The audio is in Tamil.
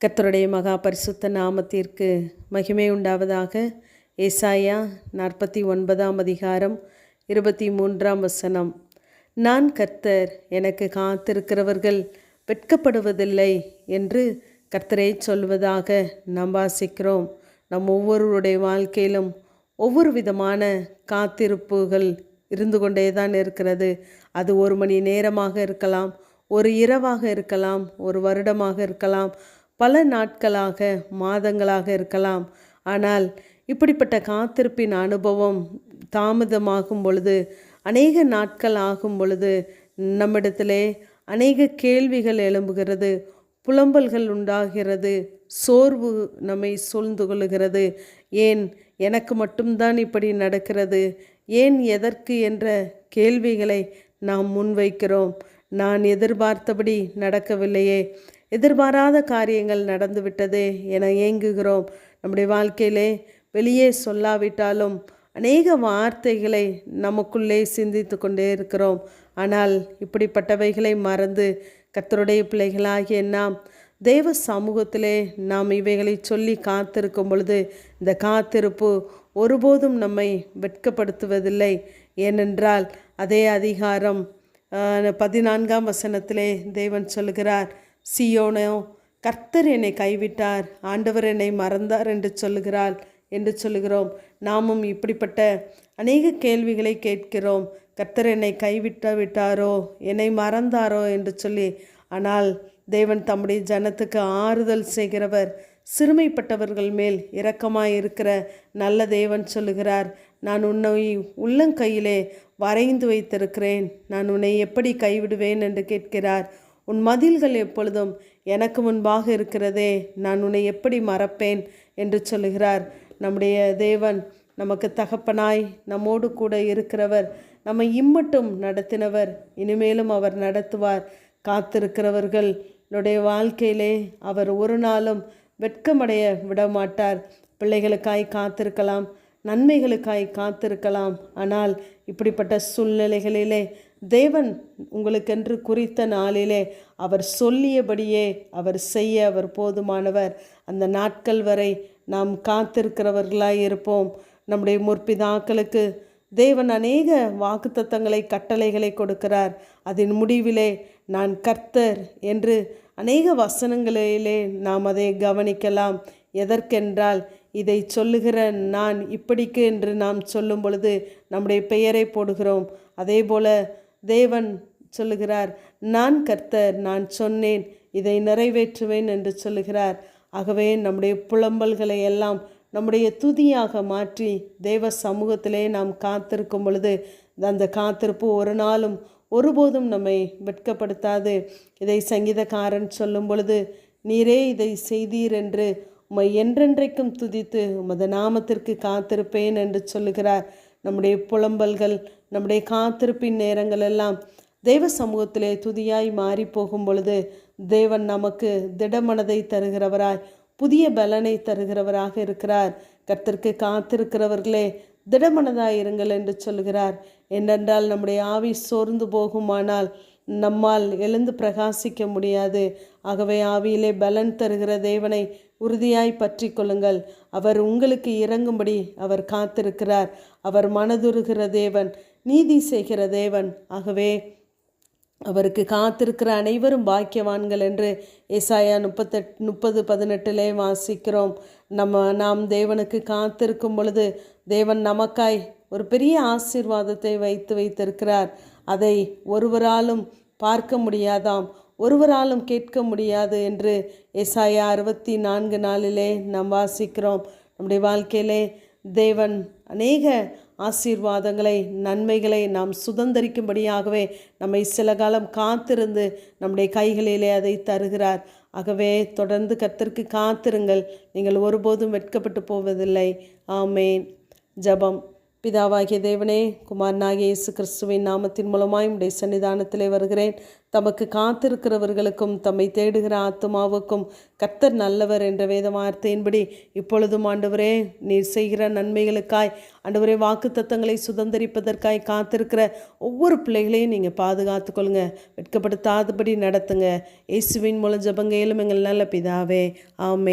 கர்த்தருடைய மகா பரிசுத்த நாமத்திற்கு மகிமை உண்டாவதாக. ஏசாயா நாற்பத்தி ஒன்பதாம் அதிகாரம் இருபத்தி மூன்றாம் வசனம். நான் கர்த்தர் எனக்கு காத்திருக்கிறவர்கள் வெட்கப்படுவதில்லை என்று கர்த்தரை சொல்வதாக நாம் வாசிக்கிறோம். நம் ஒவ்வொருவருடைய வாழ்க்கையிலும் ஒவ்வொரு விதமான காத்திருப்புகள் இருந்து கொண்டே தான் இருக்கிறது. அது ஒரு மணி நேரமாக இருக்கலாம் ஒரு இரவாக இருக்கலாம் ஒரு வருடமாக இருக்கலாம் பல நாட்களாக மாதங்களாக இருக்கலாம். ஆனால் இப்படிப்பட்ட காத்திருப்பின் அனுபவம் தாமதமாகும் பொழுது அநேக நாட்கள் ஆகும் பொழுது நம்மிடத்திலே அநேக கேள்விகள் எழும்புகிறது புலம்பல்கள் உண்டாகிறது சோர்வு நம்மை சூழ்ந்து கொள்ளுகிறது. ஏன் எனக்கு மட்டும்தான் இப்படி நடக்கிறது? ஏன் எதற்கு என்ற கேள்விகளை நாம் முன்வைக்கிறோம். நான் எதிர்பார்த்தபடி நடக்கவில்லையே. எதிர்பாராத காரியங்கள் நடந்துவிட்டதே என ஏங்குகிறோம். நம்முடைய வாழ்க்கையிலே வெளியே சொல்லாவிட்டாலும் அநேக வார்த்தைகளை நமக்குள்ளே சிந்தித்து கொண்டே இருக்கிறோம். ஆனால் இப்படிப்பட்டவைகளை மறந்து கத்தருடைய பிள்ளைகளாகிய நாம் தேவ சமூகத்திலே நாம் இவைகளை சொல்லி காத்திருக்கும் பொழுது இந்த காத்திருப்பு ஒருபோதும் நம்மை வெட்கப்படுத்துவதில்லை. ஏனென்றால் அதே அதிகாரம் பதினான்காம் வசனத்திலே தேவன் சொல்கிறார் சியோனோ கர்த்தர் என்னை கைவிட்டார் ஆண்டவர் என்னை மறந்தார் என்று சொல்லுகிறாள் என்று சொல்லுகிறோம். நாமும் இப்படிப்பட்ட அநேக கேள்விகளை கேட்கிறோம். கர்த்தர் என்னை கைவிட்ட விட்டாரோ என்னை மறந்தாரோ என்று சொல்லி ஆனால் தேவன் தம்முடைய ஜனத்துக்கு ஆறுதல் செய்கிறவர் சிறுமைப்பட்டவர்கள் மேல் இரக்கமாய் இருக்கிற நல்ல தேவன் சொல்லுகிறார். நான் உன்னை உள்ளங்கையிலே வரைந்து வைத்திருக்கிறேன். நான் உன்னை எப்படி கைவிடுவேன் என்று கேட்கிறார். உன் மதில்கள் எப்பொழுதும் எனக்கு முன்பாக இருக்கிறதே நான் உன்னை எப்படி மறப்பேன்? என்று சொல்லுகிறார். நம்முடைய தேவன் நமக்கு தகப்பனாய் நம்மோடு கூட இருக்கிறவர் நம்மை இம்மட்டும் நடத்தினவர். இனிமேலும் அவர் நடத்துவார். காத்திருக்கிறவர்களுடைய வாழ்க்கையிலே அவர் ஒரு நாளும் வெட்கமடைய விடமாட்டார். பிள்ளைகளுக்காய் காத்திருக்கலாம். நன்மைகளுக்காய் காத்திருக்கலாம். ஆனால் இப்படிப்பட்ட சூழ்நிலைகளிலே தேவன் உங்களுக்கென்று குறித்த நாளிலே அவர் சொல்லியபடியே அவர் செய்ய அவர் போதுமானவர். அந்த நாட்கள் வரை நாம் காத்திருக்கிறவர்களாய் இருப்போம். நம்முடைய முற்பிதாக்களுக்கு தேவன் அநேக வாக்குத்தத்தங்களை கட்டளைகளை கொடுக்கிறார். அதன் முடிவிலே நான் கர்த்தர் என்று அநேக வசனங்களிலே நாம் அதை கவனிக்கலாம். எதற்கென்றால் இதை சொல்லுகிற நான் இப்படிக்கு என்று நாம் சொல்லும் பொழுது நம்முடைய பெயரை போடுகிறோம். அதே போல தேவன் சொல்லுகிறார் நான் கர்த்தர் நான் சொன்னேன் இதை நிறைவேற்றுவேன் என்று சொல்லுகிறார். ஆகவே நம்முடைய புலம்பல்களை எல்லாம் நம்முடைய துதியாக மாற்றி தேவ சமூகத்திலே நாம் காத்திருக்கும் பொழுது அந்த காத்திருப்பு ஒரு நாளும் ஒருபோதும் நம்மை வெட்கப்படுத்தாது. இதை சங்கீதக்காரன் சொல்லும் பொழுது நீரே இதை செய்தீர் என்று உம்மை என்றென்றைக்கும் துதித்து உமது நாமத்திற்கு காத்திருப்பேன் என்று சொல்லுகிறார். நம்முடைய புலம்பல்கள் நம்முடைய காத்திருப்பின் நேரங்கள் எல்லாம் தெய்வ சமூகத்திலே துதியாய் மாறி போகும் பொழுது தேவன் நமக்கு திடமனதை தருகிறவராய் புதிய பலனை தருகிறவராக இருக்கிறார். கர்த்தருக்கு காத்திருக்கிறவர்களே திடமனதாய் இருங்கள் என்று சொல்கிறார் என்னென்றால் நம்முடைய ஆவி சோர்ந்து போகுமானால் நம்மால் எழுந்து பிரகாசிக்க முடியாது. ஆகவே ஆவியிலே பலன் தருகிற தேவனை உறுதியாய் பற்றி கொள்ளுங்கள். அவர் உங்களுக்கு இறங்கும்படி அவர் காத்திருக்கிறார். அவர் மனதுருகிற தேவன் நீதி செய்கிற தேவன். ஆகவே அவருக்கு காத்திருக்கிற அனைவரும் பாக்கியவான்கள் என்று ஏசாயா முப்பத்தெட் முப்பது பதினெட்டிலே வாசிக்கிறோம். நம்ம நாம் தேவனுக்கு காத்திருக்கும் பொழுது தேவன் நமக்காய் ஒரு பெரிய ஆசீர்வாதத்தை வைத்து வைத்திருக்கிறார். அதை ஒருவராலும் பார்க்க முடியாதாம் ஒருவராலும் கேட்க முடியாது என்று எஸ்ஐயா அறுபத்தி நான்கு நாளிலே நாம் வாசிக்கிறோம். நம்முடைய வாழ்க்கையிலே தேவன் அநேக ஆசீர்வாதங்களை நன்மைகளை நாம் சுதந்திரிக்கும்படியாகவே நம்மை சில காலம் காத்திருந்து நம்முடைய கைகளிலே அதை தருகிறார். ஆகவே தொடர்ந்து கத்திற்கு காத்திருங்கள். நீங்கள் ஒருபோதும் வெட்கப்பட்டு போவதில்லை. ஆமேன். ஜபம். பிதாவாகிய தேவனே குமாரனாகிய இயேசு கிறிஸ்துவின் நாமத்தின் மூலமாய் உடைய சன்னிதானத்திலே வருகிறேன். தமக்கு காத்திருக்கிறவர்களுக்கும் தம்மை தேடுகிற ஆத்மாவுக்கும் கர்த்தர் நல்லவர் என்ற வேத வார்த்தையின்படி இப்பொழுதும் ஆண்டவரே நீர் செய்கிற நன்மைகளுக்காய் ஆண்டவரே வாக்கு தத்தங்களை சுதந்திரிப்பதற்காய் காத்திருக்கிற ஒவ்வொரு பிள்ளைகளையும் நீங்கள் பாதுகாத்து கொள்ளுங்க வெட்கப்படுத்தாதபடி நடத்துங்க. இயேசுவின் மூலம் ஜபங்கையிலும் எங்கள் நல்ல பிதாவே. ஆமே